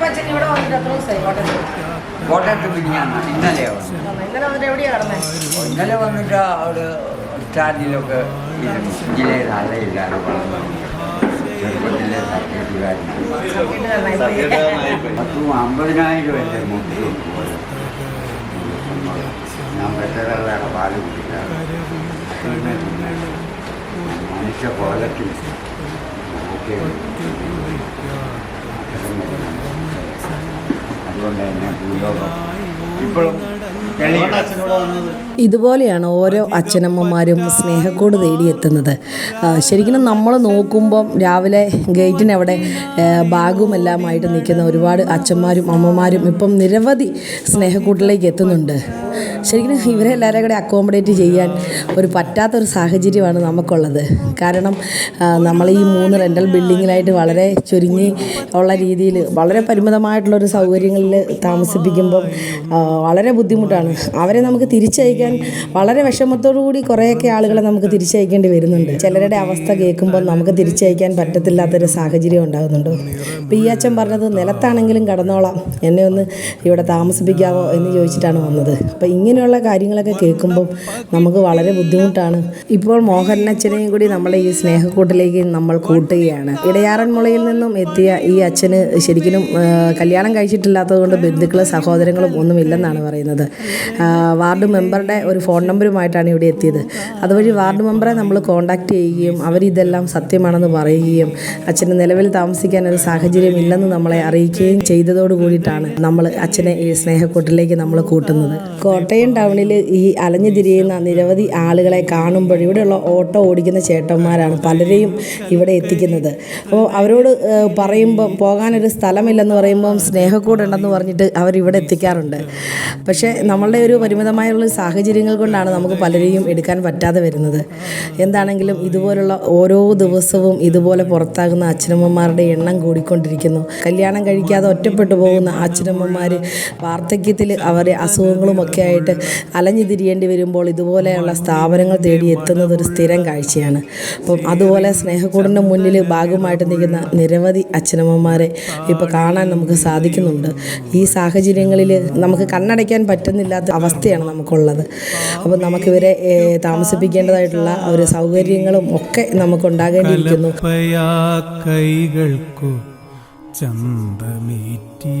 ഇപ്പൊ അച്ഛൻ ഇവിടെ വന്നിട്ട് എത്ര ദിവസമായി. കോട്ടയത്ത് കോട്ടയത്ത് പിടിഞ്ഞാണ് ഇന്നലെയോ വന്നത്? ഇന്നലെ വന്നിട്ട് എവിടെയാ ഇന്നലെ വന്നിട്ട് അവിടെ സ്റ്റാൻഡിലൊക്കെ ജില്ലയിൽ ചെറുപ്പത്തിലെ പത്തും അമ്പതിനായിരം അല്ലേ മുട്ടി ഞാൻ പാൽ മനുഷ്യ കോലത്തിൽ അതുകൊണ്ട് തന്നെ ഭൂലോകം. ഇപ്പോഴും ഇതുപോലെയാണ് ഓരോ അച്ഛനമ്മമാരും സ്നേഹക്കോട് തേടിയെത്തുന്നത്. ശരിക്കും നമ്മൾ നോക്കുമ്പം രാവിലെ ഗേറ്റിനവിടെ ബാഗുമെല്ലാമായിട്ട് നിൽക്കുന്ന ഒരുപാട് അച്ഛന്മാരും അമ്മമാരും ഇപ്പം നിരവധി സ്നേഹക്കൂട്ടിലേക്ക് എത്തുന്നുണ്ട്. ശരിക്കും ഇവരെ എല്ലാവരെയും കൂടെ അക്കോമഡേറ്റ് ചെയ്യാൻ ഒരു പറ്റാത്തൊരു സാഹചര്യമാണ് നമുക്കുള്ളത്. കാരണം നമ്മൾ ഈ മൂന്ന് റെന്റൽ ബിൽഡിങ്ങിലായിട്ട് വളരെ ചുരുങ്ങി ഉള്ള രീതിയിൽ വളരെ പരിമിതമായിട്ടുള്ളൊരു സൗകര്യങ്ങളിൽ താമസിപ്പിക്കുമ്പം വളരെ ബുദ്ധിമുട്ടാണ്. അവരെ നമുക്ക് തിരിച്ചയക്കാൻ വളരെ വിഷമത്തോടു കൂടി കുറേയൊക്കെ ആളുകളെ നമുക്ക് തിരിച്ചയക്കേണ്ടി വരുന്നുണ്ട്. ചിലരുടെ അവസ്ഥ കേൾക്കുമ്പോൾ നമുക്ക് തിരിച്ചയക്കാൻ പറ്റത്തില്ലാത്തൊരു സാഹചര്യം ഉണ്ടാകുന്നുണ്ട്. പി അച്ഛൻ പറഞ്ഞത് നിലത്താണെങ്കിലും കടന്നോളാം. എന്നെ ഒന്ന് ഇവിടെ താമസിപ്പിക്കാവോ എന്ന് ചോദിച്ചിട്ടാണ് വന്നത്. അപ്പോൾ ഇങ്ങനെയുള്ള കാര്യങ്ങളൊക്കെ കേൾക്കുമ്പോൾ നമുക്ക് വളരെ ബുദ്ധിമുട്ടാണ്. ഇപ്പോൾ മോഹനച്ഛനെയും കൂടി നമ്മളെ ഈ സ്നേഹക്കൂട്ടിലേക്ക് നമ്മൾ കൂട്ടുകയാണ്. ഇടയാറന്മുളയിൽ നിന്നും എത്തിയ ഈ അച്ഛന് ശരിക്കും കല്യാണം കഴിച്ചിട്ടില്ലാത്തതുകൊണ്ട് ബന്ധുക്കളും സഹോദരങ്ങളും ഒന്നുമില്ലെന്നാണ് പറയുന്നത്. വാർഡ് മെമ്പറുടെ ഒരു ഫോൺ നമ്പറുമായിട്ടാണ് ഇവിടെ എത്തിയത്. അതുവഴി വാർഡ് മെമ്പറെ നമ്മൾ കോൺടാക്റ്റ് ചെയ്യുകയും അവരിതെല്ലാം സത്യമാണെന്ന് പറയുകയും അച്ഛന് നിലവിൽ താമസിക്കാൻ ഒരു സാഹചര്യം ഇല്ലെന്ന് നമ്മളെ അറിയിക്കുകയും ചെയ്തതോട് കൂടിയിട്ടാണ് നമ്മൾ അച്ഛനെ ഈ സ്നേഹക്കൂട്ടിലേക്ക് നമ്മൾ കൂട്ടുന്നത്. കോട്ടയം ടൗണിൽ ഈ അലഞ്ഞു തിരിയുന്ന നിരവധി ആളുകളെ കാണുമ്പോൾ ഇവിടെയുള്ള ഓട്ടോ ഓടിക്കുന്ന ചേട്ടന്മാരാണ് പലരെയും ഇവിടെ എത്തിക്കുന്നത്. അപ്പോൾ അവരോട് പറയുമ്പം പോകാനൊരു സ്ഥലമില്ലെന്ന് പറയുമ്പം സ്നേഹക്കൂടുണ്ടെന്ന് പറഞ്ഞിട്ട് അവരിവിടെ എത്തിക്കാറുണ്ട്. പക്ഷേ നമ്മളുടെ ഒരു പരിമിതമായുള്ള സാഹചര്യങ്ങൾ കൊണ്ടാണ് നമുക്ക് പലരെയും എടുക്കാൻ പറ്റാതെ വരുന്നത്. എന്താണെങ്കിലും ഇതുപോലുള്ള ഓരോ ദിവസവും ഇതുപോലെ പുറത്താകുന്ന അച്ഛനമ്മമാരുടെ എണ്ണം കൂടിക്കൊണ്ടിരിക്കുന്നു. കല്യാണം കഴിക്കാതെ ഒറ്റപ്പെട്ടു പോകുന്ന അച്ഛനമ്മമാർ വാർദ്ധക്യത്തിൽ അവരെ അസുഖങ്ങളുമൊക്കെ ആയിട്ട് അലഞ്ഞു തിരിയേണ്ടി വരുമ്പോൾ ഇതുപോലെയുള്ള സ്ഥാപനങ്ങൾ തേടി എത്തുന്നത് ഒരു സ്ഥിരം കാഴ്ചയാണ്. അപ്പം അതുപോലെ സ്നേഹക്കൂടിന്റെ മുന്നിൽ ഭാഗമായിട്ട് നിൽക്കുന്ന നിരവധി അച്ഛനമ്മമാരെ ഇപ്പോൾ കാണാൻ നമുക്ക് സാധിക്കുന്നുണ്ട്. ഈ സാഹചര്യങ്ങളിൽ നമുക്ക് കണ്ണടയ്ക്കാൻ പറ്റുന്നില്ലാത്ത അവസ്ഥയാണ് നമുക്കുള്ളത്. അപ്പോൾ നമുക്കിവരെ താമസിപ്പിക്കേണ്ടതായിട്ടുള്ള ഒരു സൗകര്യങ്ങളും ഒക്കെ നമുക്ക് ഉണ്ടാകേണ്ടിയിരിക്കുന്നു കൈകൾക്കു ചന്തമേറ്റി.